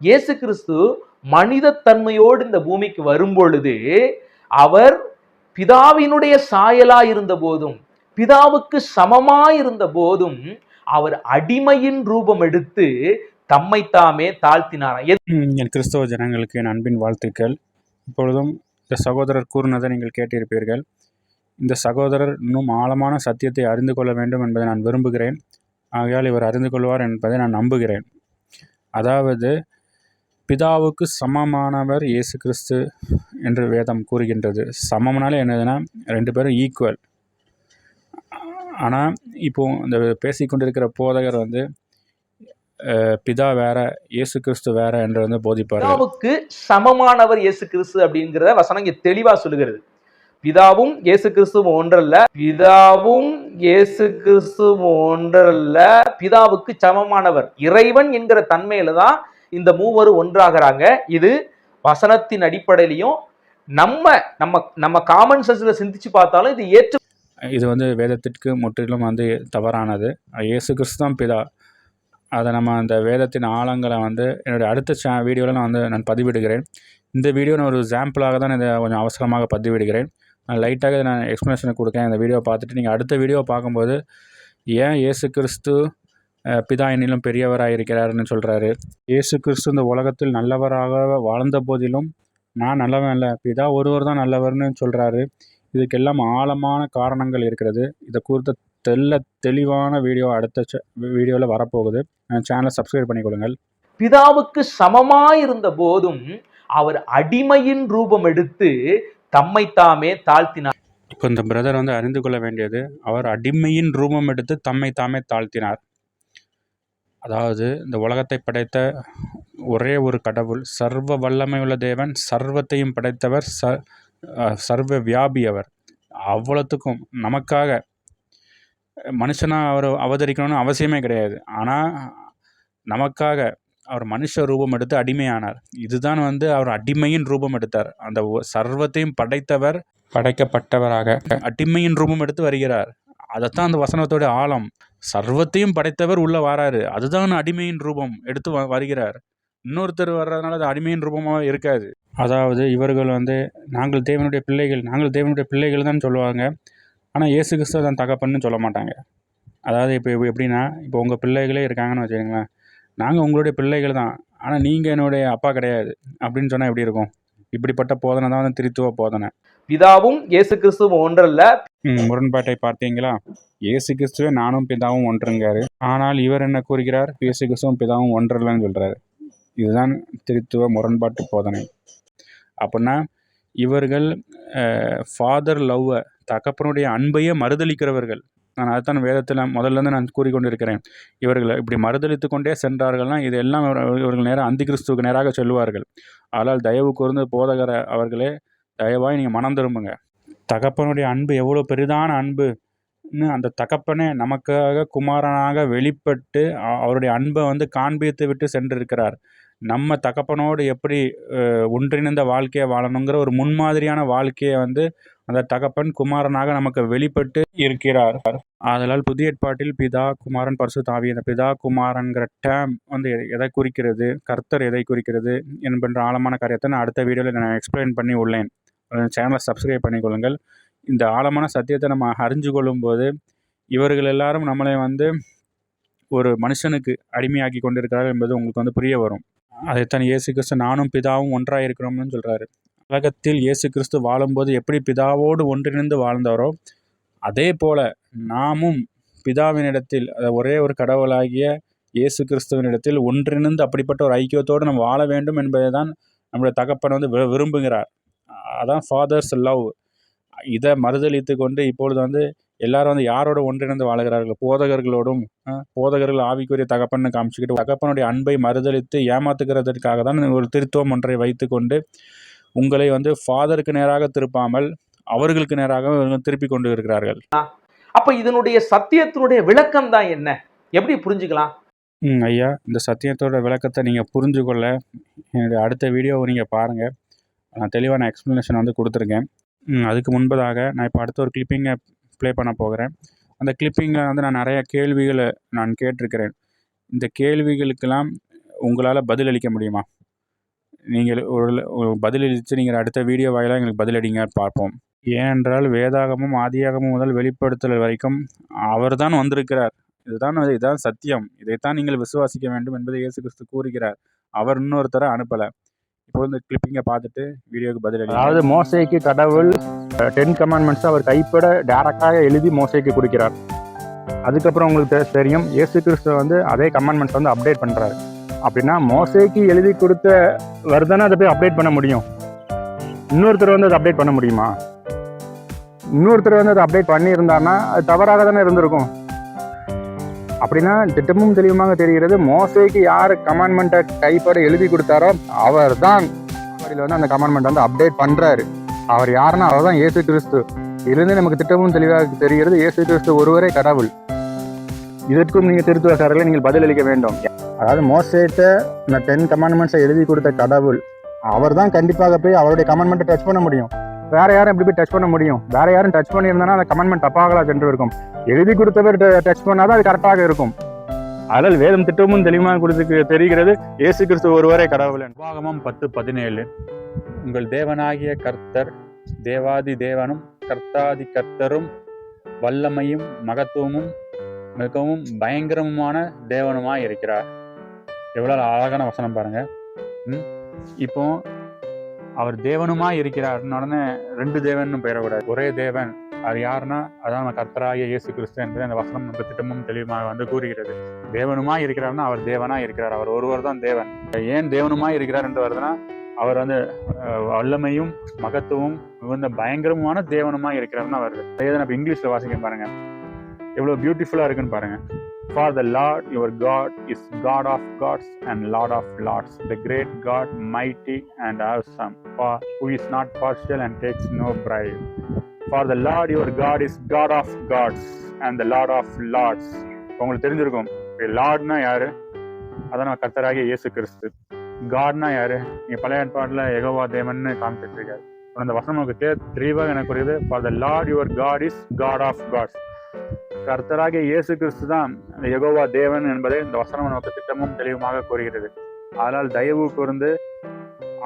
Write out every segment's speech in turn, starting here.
இயேசு கிறிஸ்து மனித தன்மையோடு இந்த பூமிக்கு வரும்பொழுது அவர் பிதாவினுடைய சாயலா இருந்த போதும் பிதாவுக்கு சமமா இருந்த போதும் அவர் அடிமையின் ரூபம் எடுத்து தம்மை தாமே தாழ்த்தினாராம் என் கிறிஸ்தவ ஜனங்களுக்கு என் அன்பின் வாழ்த்துக்கள். இப்பொழுதும் இந்த சகோதரர் கூறினதை நீங்கள் கேட்டிருப்பீர்கள். இந்த சகோதரர் இன்னும் ஆழமான சத்தியத்தை அறிந்து கொள்ள வேண்டும் என்பதை நான் விரும்புகிறேன். ஆகையால் இவர் அறிந்து கொள்வார் என்பதை நான் நம்புகிறேன். அதாவது பிதாவுக்கு சமமானவர் இயேசு கிறிஸ்து என்று வேதம் கூறுகின்றது. சமம்னாலே என்னதுன்னா ரெண்டு பேரும் ஈக்குவல் ஆனால் இப்போ இந்த பேசிக்கொண்டிருக்கிற போதகர் வந்து பிதா வேற இயேசு கிறிஸ்து வேற என்று வந்து போதிப்பார். பிதாவுக்கு சமமானவர் இயேசு கிறிஸ்து அப்படிங்கிறத வசனம் தெளிவா சொல்லுகிறது. பிதாவும் இயேசு கிறிஸ்துவும் ஒன்றல்ல. பிதாவும் இயேசு கிறிஸ்துவும் ஒன்றல்ல. பிதாவுக்கு சமமானவர். இறைவன் என்கிற தன்மையில தான் இந்த மூவரும் ஒன்றாகிறாங்க. இது வசனத்தின் அடிப்படையிலையும் நம்ம நம்ம நம்ம காமன் சென்ஸில் சிந்திச்சு பார்த்தாலும் இது ஏற்று இது வந்து வேதத்திற்கு முற்றிலும் வந்து தவறானது. இயேசு கிறிஸ்து தான் பிதா. அதை நம்ம அந்த வேதத்தின் ஆழங்களை வந்து என்னுடைய அடுத்த சே வீடியோவில் நான் வந்து நான் பதிவிடுகிறேன். இந்த வீடியோ நான் ஒரு சாம்பிளாக தான் இதை கொஞ்சம் அவசரமாக பதிவிடுகிறேன். நான் லைட்டாக நான் எக்ஸ்ப்ளனேஷனை கொடுக்கேன் இந்த வீடியோ பார்த்துட்டு நீங்கள் அடுத்த வீடியோ பார்க்கும்போது ஏன் இயேசு கிறிஸ்து பிதா என்னிலும் பெரியவராக இருக்கிறாருன்னு சொல்கிறாரு இயேசு கிறிஸ்து இந்த உலகத்தில் நல்லவராக வாழ்ந்த போதிலும் நான் நல்லவன் இல்லை பிதா ஒருவர் தான் நல்லவர்னு சொல்கிறாரு இதுக்கெல்லாம் ஆழமான காரணங்கள் இருக்கிறது. இதை குறித்த தெல்ல தெளிவான வீடியோ அடுத்த வீடியோவில் வரப்போகுது. சேனலை சப்ஸ்கிரைப் பண்ணிக்கொள்ளுங்கள். பிதாவுக்கு சமமாயிருந்த போதும் அவர் அடிமையின் ரூபம் எடுத்து தம்மை தாமே தாழ்த்தினார். இப்போ இந்த பிரதர் வந்து அறிந்து கொள்ள வேண்டியது அவர் அடிமையின் ரூபம் எடுத்து தம்மை தாமே தாழ்த்தினார். அதாவது இந்த உலகத்தை படைத்த ஒரே ஒரு கடவுள் சர்வ வல்லமை உள்ள தேவன் சர்வத்தையும் படைத்தவர் ச சர்வ வியாபி அவர் அவ்வளோத்துக்கும் நமக்காக மனுஷனாக அவர் அவதரிக்கணும்னு அவசியமே கிடையாது. ஆனால் நமக்காக அவர் மனுஷ ரூபம் எடுத்து அடிமையானார். இதுதான் வந்து அவர் அடிமையின் ரூபம் எடுத்தார். அந்த ஒ- சர்வத்தையும் படைத்தவர் படைக்கப்பட்டவராக அடிமையின் ரூபம் எடுத்து வருகிறார். அதைத்தான் அந்த வசனத்தோட ஆழம். சர்வத்தையும் படைத்தவர் உள்ள வராரு. அதுதான் அடிமையின் ரூபம் எடுத்து வ- வருகிறார். இன்னொருத்தர் வர்றதுனால அது அடிமையின் ரூபமாக இருக்காது. அதாவது இவர்கள் வந்து நாங்கள் தேவனுடைய பிள்ளைகள் நாங்கள் தேவனுடைய பிள்ளைகள் தான் சொல்லுவாங்க. ஆனால் இயேசு கிறிஸ்துவ தான் தகப்பன்னு சொல்ல மாட்டாங்க. அதாவது இப்போ எப்படின்னா இப்போ உங்கள் பிள்ளைகளே இருக்காங்கன்னு வச்சுக்கோங்களேன். நாங்கள் உங்களுடைய பிள்ளைகள் தான். ஆனால் நீங்கள் என்னுடைய அப்பா கிடையாது. அப்படின்னு சொன்னால் எப்படி இருக்கும்? இப்படிப்பட்ட போதனை தான் வந்து திருத்துவ போதனை. பிதாவும் இயேசு கிறிஸ்துவும் ஒன்றல்ல முரண்பாட்டை பார்த்தீங்களா? இயேசு கிறிஸ்துவே நானும் பிதாவும் ஒன்றுங்காரு ஆனால் இவர் என்ன கூறுகிறார்? இயேசு கிறிஸ்துவும் பிதாவும் ஒன்றல்லன்னு சொல்கிறாரு இதுதான் திருத்துவ முரண்பாட்டு போதனை. அப்படின்னா இவர்கள் ஃபாதர் லவ்வை தகப்பனுடைய அன்பையே மறுதளிக்கிறவர்கள் நான் அதுதான் வேதத்தில் முதல்லேருந்து நான் கூறிக்கொண்டிருக்கிறேன். இவர்கள் இப்படி மறுதளித்து கொண்டே சென்றார்கள்னா இது எல்லாம் இவர்கள் நேராக அந்தி கிறிஸ்துவுக்கு நேராக சொல்லுவார்கள். ஆனால் தயவு கூர்ந்து போதகர அவர்களே தயவாய் நீங்கள் மனம் திரும்புங்க. தகப்பனுடைய அன்பு எவ்வளோ பெரிதான அன்புன்னு அந்த தகப்பனே நமக்காக குமாரனாக வெளிப்பட்டு அவருடைய அன்பை வந்து காண்பித்து விட்டு சென்றிருக்கிறார். நம்ம தகப்பனோடு எப்படி ஒன்றிணைந்த வாழ்க்கையை வாழணுங்கிற ஒரு முன்மாதிரியான வாழ்க்கையை வந்து அந்த தகப்பன் குமாரனாக நமக்கு வெளிப்பட்டு இருக்கிறார். ஆதலால் புதிய ஏற்பாட்டில் பிதா குமாரன் பரிசு தாவி அந்த பிதா குமாரன்கிற டேம் வந்து எ- எதை குறிக்கிறது கர்த்தர் எதை குறிக்கிறது என்பன்ற ஆழமான காரியத்தை நான் அடுத்த வீடியோவில் நான் எக்ஸ்பிளைன் பண்ணி உள்ளேன். சேனலை சப்ஸ்கிரைப் பண்ணிக்கொள்ளுங்கள். இந்த ஆழமான சத்தியத்தை நம்ம அறிஞ்சு கொள்ளும்போது இவர்கள் எல்லாரும் நம்மளை வந்து ஒரு மனுஷனுக்கு அடிமையாக்கி கொண்டிருக்கிறார்கள் என்பது உங்களுக்கு வந்து புரிய வரும். அதைத்தான் இயேசு கிறிஸ்து நானும் பிதாவும் ஒன்றாக இருக்கிறோம்னு சொல்கிறாரு உலகத்தில் இயேசு கிறிஸ்து வாழும்போது எப்படி பிதாவோடு ஒன்றிணைந்து வாழ்ந்தாரோ அதே போல நாமும் பிதாவினிடத்தில் அதாவது ஒரே ஒரு கடவுளாகிய இயேசு கிறிஸ்துவனிடத்தில் ஒன்றிணைந்து அப்படிப்பட்ட ஒரு ஐக்கியத்தோடு நம்ம வாழ வேண்டும் என்பதை தான் நம்முடைய தகப்பன் வந்து வி- விரும்புகிறார். அதான் ஃபாதர்ஸ் லவ் இதை மறுதளித்து கொண்டு இப்பொழுது வந்து எல்லாரும் வந்து யாரோட ஒன்றிணைந்து வாழுகிறார்கள்? போதகர்களோடும் போதகர்கள் ஆவிக்குரிய தகப்பன்னு காமிச்சுக்கிட்டு தகப்பனுடைய அன்பை மறுதளித்து ஏமாத்துகிறதற்காக தான் ஒரு திருத்துவம் ஒன்றை வைத்துக்கொண்டு உங்களை வந்து ஃபாதருக்கு நேராக திருப்பாமல் அவர்களுக்கு நேராக திருப்பி கொண்டு இருக்கிறார்கள். அப்ப இதனுடைய சத்தியத்தினுடைய விளக்கம் தான் என்ன? எப்படி புரிஞ்சுக்கலாம்? ம் ஐயா இந்த சத்தியத்தோட விளக்கத்தை நீங்கள் புரிஞ்சு கொள்ள என்னுடைய அடுத்த வீடியோவை நீங்கள் பாருங்கள் தெளிவான எக்ஸ்ப்ளனேஷன் வந்து கொடுத்துருக்கேன். அதுக்கு முன்பதாக நான் இப்போ அடுத்த ஒரு கிளிப்பிங்கை ப்ளே பண்ண போகிறேன். அந்த கிளிப்பிங்கில் வந்து நான் நிறைய கேள்விகளை நான் கேட்டிருக்கிறேன். இந்த கேள்விகளுக்கெல்லாம் உங்களால் பதிலளிக்க முடியுமா? நீங்கள் ஒரு பதிலளித்து நீங்கள் அடுத்த வீடியோ வாயிலாக எங்களுக்கு பதிலடிங்க பார்ப்போம். ஏனென்றால் வேதாகமும் ஆதியாகமும் முதல் வெளிப்படுத்தல் வரைக்கும் அவர்தான் வந்திருக்கிறார். இதுதான் இதுதான் சத்தியம். இதைத்தான் நீங்கள் விசுவாசிக்க வேண்டும் என்பதை இயேசு கிறிஸ்து கூறுகிறார். அவர் இன்னொருத்தரை அனுப்பலை. இப்போ இந்த கிளிப்பிங்கை பார்த்துட்டு வீடியோக்கு பதில் அதாவது மோசைக்கு கடவுள் டென் கமாண்ட்மெண்ட்ஸ் அவர் கைப்பட டேரக்டாக எழுதி மோசைக்கு கொடுக்கிறார். அதுக்கப்புறம் உங்களுக்கு தெரியும் இயேசு கிறிஸ்து வந்து அதே கமெண்ட்மெண்ட்ஸ் வந்து அப்டேட் பண்ணுறாரு அப்படின்னா மோசைக்கு எழுதி கொடுத்த வருதானே அதை போய் அப்டேட் பண்ண முடியும்? இன்னொருத்தர் வந்து அதை அப்டேட் பண்ண முடியுமா? இன்னொருத்தர் வந்து அதை அப்டேட் பண்ணியிருந்தாருன்னா அது தவறாக தானே இருந்திருக்கும்? அப்படின்னா திட்டமும் தெளிவுமாக தெரிகிறது. மோசைக்கு யார் கமாண்ட்மெண்ட்டை கைப்பட எழுதி கொடுத்தாரோ அவர் தான் வந்து அந்த கமாண்ட்மெண்ட் வந்து அப்டேட் பண்ணுறாரு அவர் யாருன்னா அவர் தான் ஏசு கிறிஸ்து. இதிலிருந்து நமக்கு திட்டமும் தெளிவாக தெரிகிறது. இயேசு கிறிஸ்து ஒருவரே கடவுள். இதற்கும் நீங்கள் திருத்துவசாரர்களை நீங்கள் பதிலளிக்க வேண்டும். அதாவது மோசேட்ட இந்த டென் கமாண்ட்மெண்ட்ஸை எழுதி கொடுத்த கடவுள் அவர் தான் கண்டிப்பாக போய் அவருடைய கமாண்ட்மெண்ட்டை டச் பண்ண முடியும். வேற யாரும் எப்படி போய் டச் பண்ண முடியும்? வேற யாரும் டச் பண்ணியிருந்தானா அந்த கமாண்ட்மெண்ட் தப்பாகலா சென்று இருக்கும் எழுதி கொடுத்தவர் டச் பண்ணாதான் அது கரெக்டாக இருக்கும். அதனால் வேதம் திட்டமும் தெளிவாக கொடுத்து தெரிகிறது? இயேசு கிறிஸ்து ஒருவரே கடவுள். என்று. உபாகமம் பத்து பதினேழு. உங்கள் தேவனாகிய கர்த்தர் தேவாதி தேவனும் கர்த்தாதி கர்த்தரும் வல்லமையும் மகத்துவமும் மிகவும் பயங்கரமுமான தேவனுமாய் இருக்கிறார். எவ்வளோ அழகான வசனம் பாருங்க. ம்? இப்போ அவர் தேவனுமா இருக்கிறார்னு உடனே ரெண்டு தேவன் பெயரக்கூடாது. ஒரே தேவன் அது யாருன்னா அதான் நம்ம கர்த்தராகிய இயேசு கிறிஸ்து என்பதை அந்த வசனம் நம்ம திட்டமும் தெளிவாக வந்து கூறுகிறது. தேவனுமா இருக்கிறார்னா அவர் தேவனா இருக்கிறார். அவர் ஒருவர் தான் தேவன். ஏன் தேவனுமா இருக்கிறார் என்று வருதுன்னா அவர் வந்து வல்லமையும் மகத்துவம் மிகுந்த பயங்கரமான தேவனுமாய் இருக்கிறார்னு வருது. அதே நம்ம இங்கிலீஷ்ல வாசிக்க பாருங்க. எவ்வளவு பியூட்டிஃபுல்லா இருக்குன்னு பாருங்க. For the Lord your God is God of gods and Lord of lords, the great God mighty and awesome for who is not partial and takes no bribe. For the Lord your God is God of gods and the Lord of lords. உங்களுக்கு தெரிஞ்சிருக்கும் லார்ட்னா யாரு? அதான் நம்ம கர்த்தராகிய இயேசு கிறிஸ்து. காட்னா யாரு? நீங்க பழைய ஏற்பாடுல எகோவா தேவன்னு காமிச்சிட்டு இருக்காரு. அந்த வசனம் நமக்கு தே- தெளிவாக எனக்கு புரியுது. For the Lord your God is God of gods கர்த்தராகிய இயேசு கிறிஸ்து தான் அந்த தேவன் என்பதை இந்த வசனம் நமக்கு திட்டமும் தெளிவுமாக கூறுகிறது. ஆனால் தயவு கூர்ந்து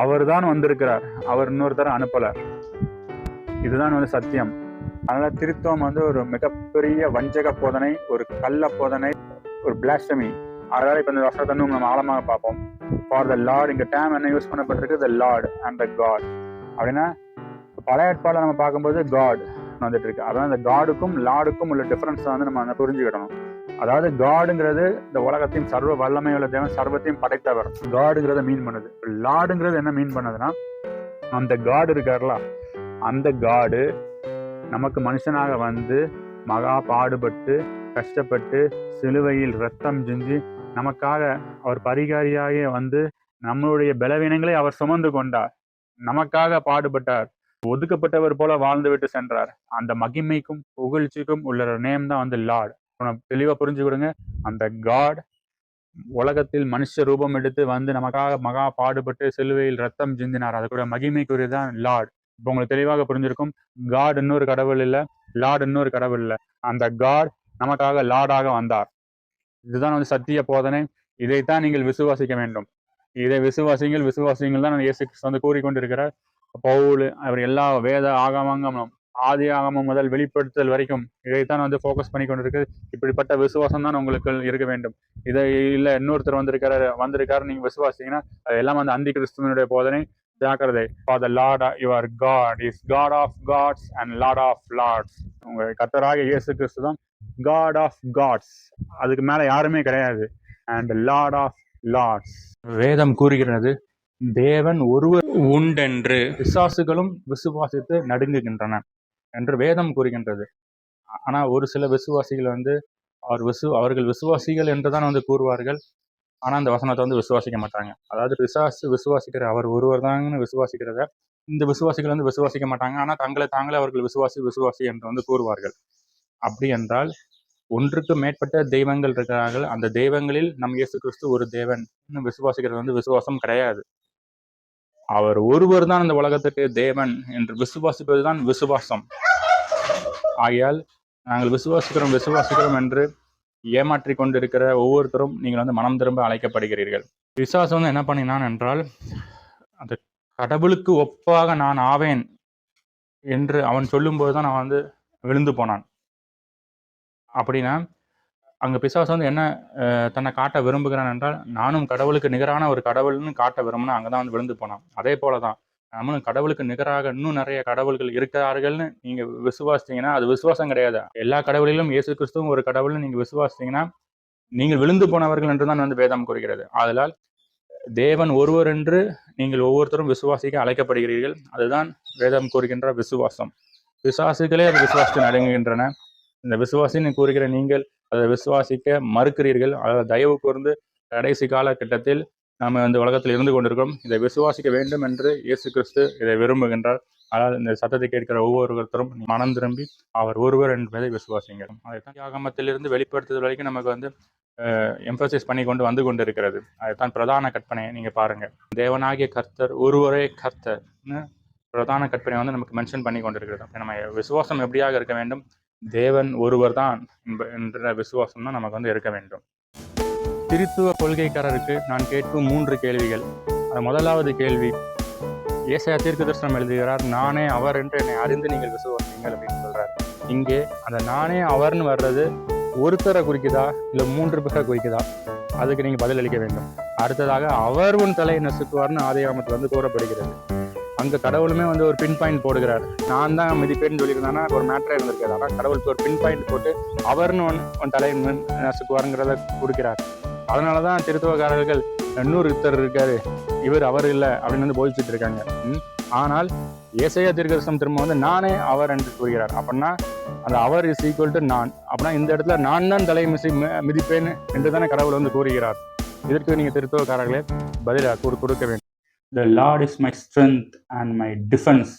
அவர்தான் வந்திருக்கிறார். அவர் இன்னொருத்தர அனுப்பல. இதுதான் வந்து சத்தியம். அதனால திருத்தம் வந்து ஒரு மிகப்பெரிய வஞ்சக போதனை ஒரு கள்ள போதனை ஒரு பிளாஸ்டமி அதனால இப்போ இந்த வசனத்தை நம்ம ஆழமாக பார்ப்போம். ஃபார் த லார்ட் இங்க டேம் என்ன யூஸ் பண்ணப்பட்டிருக்கு? The Lord and the God அப்படின்னா பழைய ஏற்பாடுல நம்ம பார்க்கும்போது காட் வந்துட்டு இருக்கு அதான் இந்த காடுக்கும் லார்டுக்கும் உள்ள டிஃபரன்ஸ் வந்து நம்ம அதை புரிஞ்சுக்கிடணும். அதாவது காடுங்கிறது இந்த உலகத்தையும் சர்வ வல்லமை உள்ள தேவன் சர்வத்தையும் படைத்தவர். காடுங்கிறத மீன் பண்ணுது. லார்டுங்கிறது என்ன மீன் பண்ணுதுன்னா அந்த காடு இருக்கார்ல அந்த காடு நமக்கு மனுஷனாக வந்து மகா பாடுபட்டு கஷ்டப்பட்டு சிலுவையில் ரத்தம் செஞ்சு நமக்காக அவர் பரிகாரியாக வந்து நம்மளுடைய பலவீனங்களை அவர் சுமந்து கொண்டார். நமக்காக பாடுபட்டார். ஒதுக்கப்பட்டவர் போல வாழ்ந்து விட்டு சென்றார். அந்த மகிமைக்கும் புகழ்ச்சிக்கும் உள்ள நேம் தான் வந்து லார்ட் தெளிவா புரிஞ்சுக்கிடுங்க. அந்த காட் உலகத்தில் மனுஷ ரூபம் எடுத்து வந்து நமக்காக மகா பாடுபட்டு சிலுவையில் ரத்தம் சிந்தினார். அது கூட மகிமைக்குரியதான் லார்டு இப்போ உங்களுக்கு தெளிவாக புரிஞ்சிருக்கும். காட் இன்னொரு கடவுள் இல்ல. லார்டு இன்னொரு கடவுள் இல்ல. அந்த காட் நமக்காக லார்டாக வந்தார். இதுதான் வந்து சத்திய போதனை. இதைத்தான் நீங்கள் விசுவாசிக்க வேண்டும். இதை விசுவாசிங்கள் விசுவாசிங்கள் தான் இயேசு வந்து கூறிக்கொண்டிருக்கிறார். பவுல் அவர் எல்லா வேத ஆகமங்களும் ஆதி ஆகமம் முதல் வெளிப்படுத்தல் வரைக்கும் இதைத்தான் வந்து ஃபோக்கஸ் பண்ணி கொண்டிருக்கு இப்படிப்பட்ட விசுவாசம் தான் உங்களுக்கு இருக்க வேண்டும். இதை இல்லை இன்னொருத்தர் வந்திருக்காரு வந்திருக்காரு நீங்க விசுவாசிங்கன்னா அது எல்லாம் வந்து அந்தி கிறிஸ்துவனுடைய போதனை. ஜாக்கிரதை. For the Lord your God is God of gods and Lord of lords உங்க கத்தராக இயேசு கிறிஸ்து தான் காட் ஆஃப் காட்ஸ் அதுக்கு மேலே யாருமே கிடையாது. அண்ட் லார்ட் ஆஃப் லார்ட்ஸ் வேதம் கூறுகிறது தேவன் ஒருவர் உண்டென்று விசுவாசிகளும் விசுவாசித்து நடுங்குகின்றன என்று வேதம் கூறுகின்றது. ஆனால் ஒரு சில விசுவாசிகள் வந்து அவர் விசு அவர்கள் விசுவாசிகள் என்று தான் வந்து கூறுவார்கள். ஆனால் அந்த வசனத்தை வந்து விசுவாசிக்க மாட்டாங்க. அதாவது விசுவாசி விசுவாசிக்கிற அவர் ஒருவர் தாங்கன்னு விசுவாசிக்கிறத இந்த விசுவாசிகள் வந்து விசுவாசிக்க மாட்டாங்க. ஆனால் தங்களை தாங்களே அவர்கள் விசுவாசி விசுவாசி என்று வந்து கூறுவார்கள். அப்படி என்றால் ஒன்றுக்கு மேற்பட்ட தெய்வங்கள் இருக்கிறார்கள். அந்த தெய்வங்களில் நம் இயேசு கிறிஸ்து ஒரு தேவன். விசுவாசிக்கிறது வந்து விசுவாசம் கிடையாது. அவர் ஒருவர் தான் இந்த உலகத்துக்கு தேவன் என்று விசுவாசிப்பது தான் விசுவாசம். ஆகையால் நாங்கள் விசுவாசிக்கிறோம் விசுவாசிக்கிறோம் என்று ஏமாற்றி கொண்டிருக்கிற ஒவ்வொருத்தரும் நீங்கள் வந்து மனம் திரும்ப அழைக்கப்படுகிறீர்கள். விசுவாசம் வந்து என்ன பண்ணினான் என்றால் அந்த கடவுளுக்கு ஒப்பாக நான் ஆவேன் என்று அவன் சொல்லும்போது தான் நான் வந்து விழுந்து போனான். அப்படின்னா அங்கே பிசாசு வந்து என்ன தன்னை காட்ட விரும்புகிறான் என்றால் நானும் கடவுளுக்கு நிகரான ஒரு கடவுள்னு காட்ட விரும்பினா அங்கே தான் வந்து விழுந்து போனான். அதே போல தான் நம்மளும் கடவுளுக்கு நிகராக இன்னும் நிறைய கடவுள்கள் இருக்கிறார்கள்னு நீங்கள் விசுவாசித்தீங்கன்னா அது விசுவாசம் கிடையாது. எல்லா கடவுளிலும் இயேசு கிறிஸ்துவும் ஒரு கடவுள்னு நீங்கள் விசுவாசித்தீங்கன்னா நீங்கள் விழுந்து போனவர்கள் என்று தான் வந்து வேதம் கூறுகிறது. அதனால் தேவன் ஒருவர் என்று நீங்கள் ஒவ்வொருத்தரும் விசுவாசிக்க அழைக்கப்படுகிறீர்கள். அதுதான் வேதம் கூறுகின்ற விசுவாசம். விசுவாசிகளே அது விசுவாசத்தில் அடங்குகின்றன இந்த விசுவாசின்னு கூறுகிற நீங்கள் அதை விசுவாசிக்க மறுக்கிறீர்கள். அதாவது தயவு கூர்ந்து கடைசி காலகட்டத்தில் நாம் இந்த உலகத்தில் இருந்து கொண்டிருக்கிறோம். இதை விசுவாசிக்க வேண்டும் என்று இயேசு கிறிஸ்து இதை விரும்புகின்றார். ஆனால் இந்த சத்தத்தை கேட்கிற ஒவ்வொருத்தரும் மனம் திரும்பி அவர் ஒருவர் என்பதை விசுவாசிங்க அதைத்தான் ஆகமத்திலிருந்து வெளிப்படுத்துதல் வரைக்கும் நமக்கு வந்து எம்பசைஸ் பண்ணி கொண்டு வந்து கொண்டு இருக்கிறது அதுதான் பிரதான கற்பனையை நீங்கள் பாருங்கள் தேவனாகிய கர்த்தர் ஒருவரே கர்த்தர்னு பிரதான கற்பனை வந்து நமக்கு மென்ஷன் பண்ணி கொண்டிருக்கிறது. அப்ப நம்ம விசுவாசம் எப்படியாக இருக்க வேண்டும்? தேவன் ஒருவர் தான் என்ற விசுவாசம் தான் நமக்கு வந்து இருக்க வேண்டும். திருத்துவ கொள்கைக்காரருக்கு நான் கேட்கும் மூன்று கேள்விகள். அது முதலாவது கேள்வி ஏசாயா தீர்க்க தரிசனம் எழுதுகிறார் நானே அவர் என்று என்னை அறிந்து நீங்கள் விசுவாசிங்கள் அப்படின்னு சொல்றார். இங்கே அந்த நானே அவர்னு வர்றது ஒருத்தரை குறிக்குதா? இல்லை மூன்று பேரை குறிக்குதா? அதுக்கு நீங்கள் பதில் அளிக்க வேண்டும். அடுத்ததாக அவர் உன் தலையை நசுக்குவார்னு ஆதியாமத்தில் வந்து கூறப்படுகிறது. அங்கே கடவுளுமே வந்து ஒரு பின் பாயிண்ட் போடுகிறார். நான் தான் மிதிப்பேன்னு சொல்லியிருந்தானா ஒரு மேட்ரே இருந்திருக்காது. ஆனால் கடவுளுக்கு ஒரு பின் பாயிண்ட் போட்டு அவர்னு ஒன் ஒன் தலை நசுக்குவாருங்கிறத கொடுக்கிறார். அதனால தான் திருத்துவக்காரர்கள் இன்னொரு இத்தர் இருக்காரு. இவர் அவர் இல்லை அப்படின்னு வந்து போதிச்சுட்டு இருக்காங்க. ஆனால் ஏசையா தீர்க்கதரிசனம் திரும்ப வந்து நானே அவர் என்று கூறுகிறார். அப்படின்னா அந்த அவர் இஸ் ஈக்குவல் டு நான். அப்படின்னா இந்த இடத்துல நான் தான் தலை மிசி மிதிப்பேன் என்று தானே கடவுள் வந்து கூறுகிறார். இதற்கு நீங்கள் திருத்துவக்காரர்களே பதிலாக கொடு கொடுக்க வேண்டும். The Lord is my strength and my defense.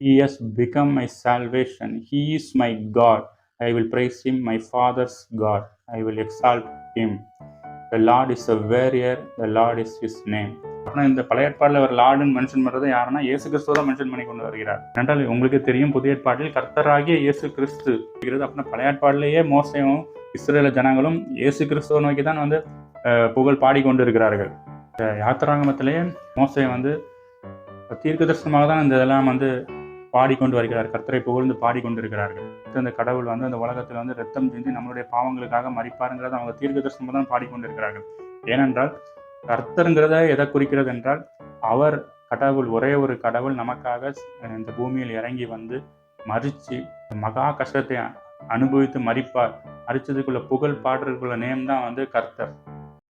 He has become my salvation. He is my God. I will praise him, my father's God. I will exalt him. The Lord is a warrior. The Lord is his name. ஆனால் இந்த பழைய ஏற்பாட்டில் அவர் லார்டுன்னு mention பண்ணுறது யாருன்னா இயேசு கிறிஸ்துவ தான் mention பண்ணி கொண்டு வருகிறார் என்றால் உங்களுக்கு தெரியும் புதிய ஏற்பாட்டில் கர்த்தராகிய இயேசு கிறிஸ்து இருக்கிறது அப்படின்னா பழைய ஏற்பாட்டிலேயே மோசையும் இஸ்ரேல ஜனங்களும் இயேசு கிறிஸ்துவ நோக்கி தான் வந்து அஹ், புகழ் பாடிக்கொண்டு இருக்கிறார்கள் யாத்திராங்கமத்திலேயே மோசை வந்து தீர்க்க தரிசனமாக தான் இந்த இதெல்லாம் வந்து பாடிக்கொண்டு வருகிறார். கர்த்தரை புகழ்ந்து பாடிக்கொண்டு இருக்கிறார்கள் இந்த கடவுள் வந்து அந்த உலகத்தில் வந்து ரத்தம் சிந்தி நம்மளுடைய பாவங்களுக்காக மறிப்பாருங்கிறத அவங்க தீர்க்க தரிசனமாக தான் பாடிக்கொண்டு இருக்கிறார்கள் ஏனென்றால் கர்த்தருங்கிறத எதை குறிக்கிறது என்றால் அவர் கடவுள் ஒரே ஒரு கடவுள் நமக்காக இந்த பூமியில் இறங்கி வந்து மறித்து மகா கஷ்டத்தை அனுபவித்து மறிப்பார் மறிச்சதுக்குள்ள புகழ் பாடுறதுக்குள்ள நேம் தான் வந்து கர்த்தர்.